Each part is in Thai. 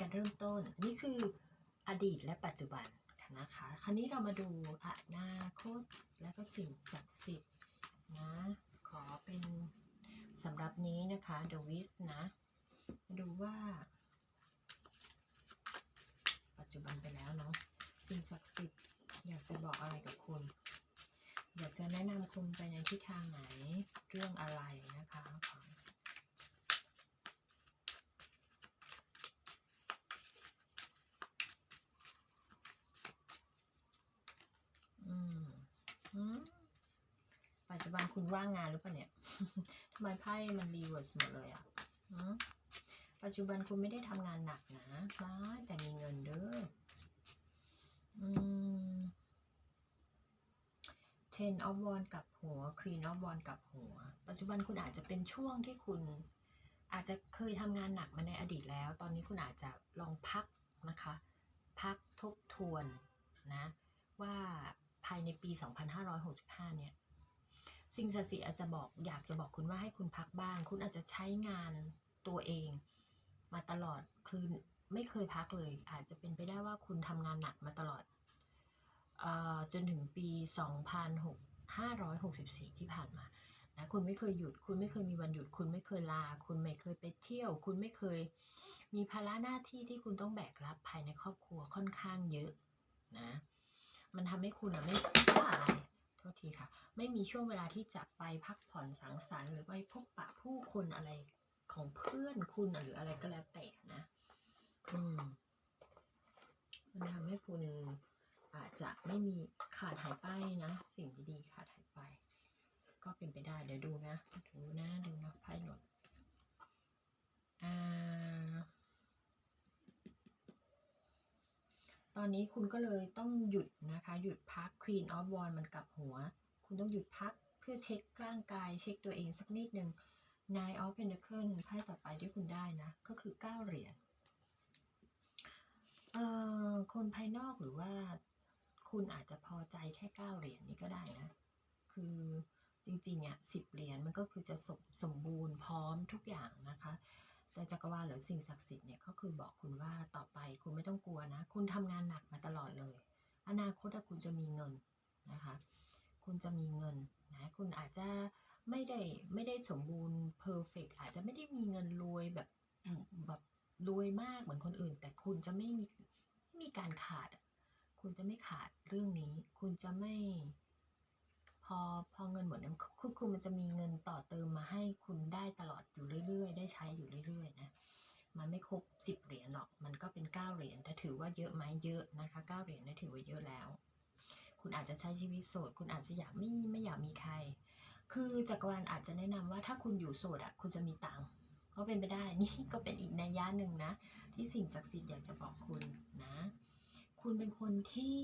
การเริ่มต้น นี่คืออดีตและปัจจุบันนะคะ คราวนี้เรามาดูอนาคตและก็สิ่งศักดิ์สิทธิ์นะ ขอเป็นสำหรับนี้นะคะ The w i s นะ ดูว่า ปัจจุบันไปแล้วเนาะ สิ่งศักดิ์สิทธิ์อยากจะบอกอะไรกับคุณ อยากจะแนะนำคุณไปในทิศทางไหน เรื่องอะไรนะคะขออืมอืมปั จจุบันคุณว่างงานหรือเปล่าเนี่ย ทำไมไพ่มันรีเวิร์สหมดเลยอะอืมปัจจุบันคุณไม่ได้ทำงานหนักนะร้าแต่มีเงินเด้ออืม ten of w a n กับหัว queen of w a n กับหัว ปัจจุบันคุณอาจจะเป็นช่วงที่คุณอาจจะเคยทำงานหนักมาในอดีตแล้ว ตอนนี้คุณอาจจะลองพักนะคะ พักทบทวนนะ ว่าภายในปี 2565 เนี่ย สิ่งศักดิ์สิทธิ์อาจจะบอกอยากจะบอกคุณว่าให้คุณพักบ้าง คุณอาจจะใช้งานตัวเอง มาตลอดคือไม่เคยพักเลย อาจจะเป็นไปได้ว่าคุณทำงานหนักมาตลอดเออจนถึงปี 2564 ที่ผ่านมานะคุณไม่เคยหยุด คุณไม่เคยมีวันหยุด คุณไม่เคยลา คุณไม่เคยไปเที่ยว คุณไม่เคยมีภาระหน้าที่ที่คุณต้องแบกรับภายในครอบครัวค่อนข้างเยอะนะ มันทำให้คุณอะไม่ว่าอะไทษทีค่ะ ไม่มีช่วงเวลาที่จะไปพักผ่อนสังสรรค์หรือไปพบปะผู้คนอะไรของเพื่อนคุณหรืออะไรก็แล้วแต่นะ อืม มันทำให้คุณอาจจะไม่มีขาดหายไปนะ สิ่งดีๆขาดหายไป ก็เป็นไปได้เดี๋ยวดูนะ ดูนะดูนะไพ่หล่นอ่า ตอนนี้คุณก็เลยต้องหยุดนะคะ หยุดพัก Queen of w a n d มันกลับหัว คุณต้องหยุดพักเพื่อเช็คร่างกาย เช็คตัวเองสักนิดหนึ่ง Nine of Pentacles ไพ่ต่อไปที่คุณได้นะ ก็คือ 9 เหรียญเอ่อคนภายนอกหรือว่าคุณอาจจะพอใจแค่ 9 เหรียญนี้ก็ได้นะ คือจริงๆอะ10เหรียญมันก็คือจะสมสมบูรณ์พร้อมทุกอย่างนะคะ แต่จักรวาลหรือสิ่งศักดิ์สิทธิ์เนี่ยก็คือบอกคุณว่าต่อไปคุณไม่ต้องกลัวนะ คุณทำงานหนักมาตลอดเลย อนาคตอะคุณจะมีเงินนะคะ คุณจะมีเงินนะคุณอาจจะไม่ได้ไม่ได้สมบูรณ์เพอร์เฟกอาจจะไม่ได้มีเงินรวยแบบแบบรวยมากเหมือนคนอื่น แต่คุณจะไม่มีไม่มีการขาด คุณจะไม่ขาดเรื่องนี้ คุณจะไม่พอพอเงินหมดนี่ยคือคุณมันจะมีเงินต่อเติมมาให้คุณได้ตลอดอยู่เรื่อยๆ ได้ใช้อยู่เรื่อยๆ มันไม่ครบสิบเหรียญหรอก มันก็เป็นเก้าเหรียญแต่ถือว่าเยอะไหมเยอะนะคะเก้าเหรียญนี่ถือว่าเยอะแล้ว คุณอาจจะใช้ชีวิตโสด คุณอาจจะอยากไม่ไม่อยากมีใคร คือจักรวาลอาจจะแนะนำว่าถ้าคุณอยู่โสดอะคุณจะมีตังค์ก็เป็นไปได้ นี่ก็เป็นอีกนัยยะหนึ่งนะ ที่สิ่งศักดิ์สิทธิ์อยากจะบอกคุณนะ คุณเป็นคนที่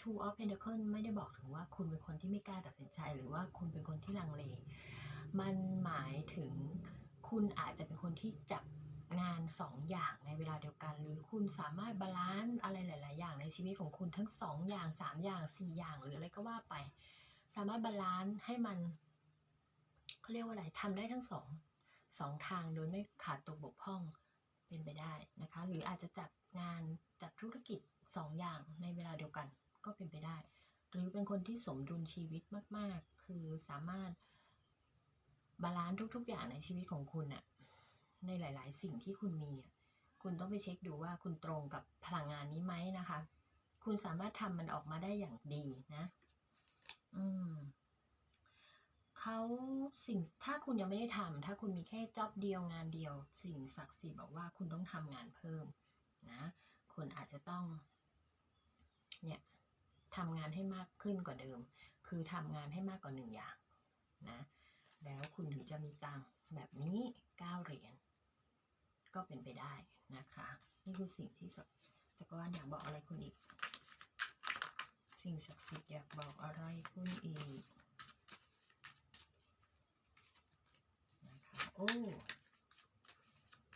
Two of Pentacles ไม่ได้บอกถึงว่าคุณเป็นคนที่ไม่กล้าตัดสินใจ หรือว่าคุณเป็นคนที่ลังเล มันหมายถึงคุณอาจจะเป็นคนที่จับ งานสองอย่างในเวลาเดียวกัน หรือคุณสามารถบาลานซ์อะไรหลาย ๆ อย่างในชีวิตของคุณทั้งสองอย่างสามอย่างสี่อย่าง หรืออะไรก็ว่าไป สามารถบาลานซ์ให้มันเขาเรียกว่าอะไรทำได้ทั้งสองสองทางโดยไม่ขาดตกบกพร่องเป็นไปได้นะคะ หรืออาจจะจับงานจับธุรกิจสองอย่างในเวลาเดียวกันก็เป็นไปได้ หรือเป็นคนที่สมดุลชีวิตมาก ๆ คือสามารถบาลานซ์ทุก ๆ อย่างในชีวิตของคุณน่ะ ในหลาย ๆ สิ่งที่คุณมี คุณต้องไปเช็คดูว่าคุณตรงกับพลังงานนี้ไหมนะคะ คุณสามารถทำมันออกมาได้อย่างดีนะ อืมเขาสิ่งถ้าคุณยังไม่ได้ทำถ้าคุณมีแค่จ็อบเดียวงานเดียว สิ่งศักดิ์สิทธิ์บอกว่าคุณต้องทำงานเพิ่มนะคุณอาจจะต้อง เนี่ยทำงานให้มากขึ้นกว่าเดิม คือทำงานให้มากกว่าหนึ่งอย่างนะ แล้วคุณถึงจะมีตังค์แบบนี้เก้าเหรียญ ก็เป็นไปได้นะคะ นี่คือสิ่งที่สักจักรวาลอยากบอกอะไรคุณอีก สิ่งศักดิ์สิทธิ์อยากบอกอะไรคุณอีกนะคะโอ้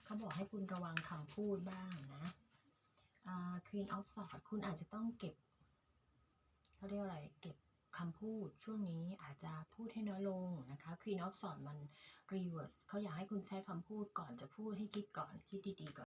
เขาบอกให้คุณระวังคำพูดบ้างนะอ่า Queen of Swords คุณอาจจะต้องเก็บเขาเรียกอะไรเก็บ คำพูดช่วงนี้อาจจะพูดให้น้อยลงนะคะ Queen of s w o r d มัน reverse เขาอยากให้คุณใช้คำพูดก่อนจะพูดให้คิดก่อนคิดดีๆก่อน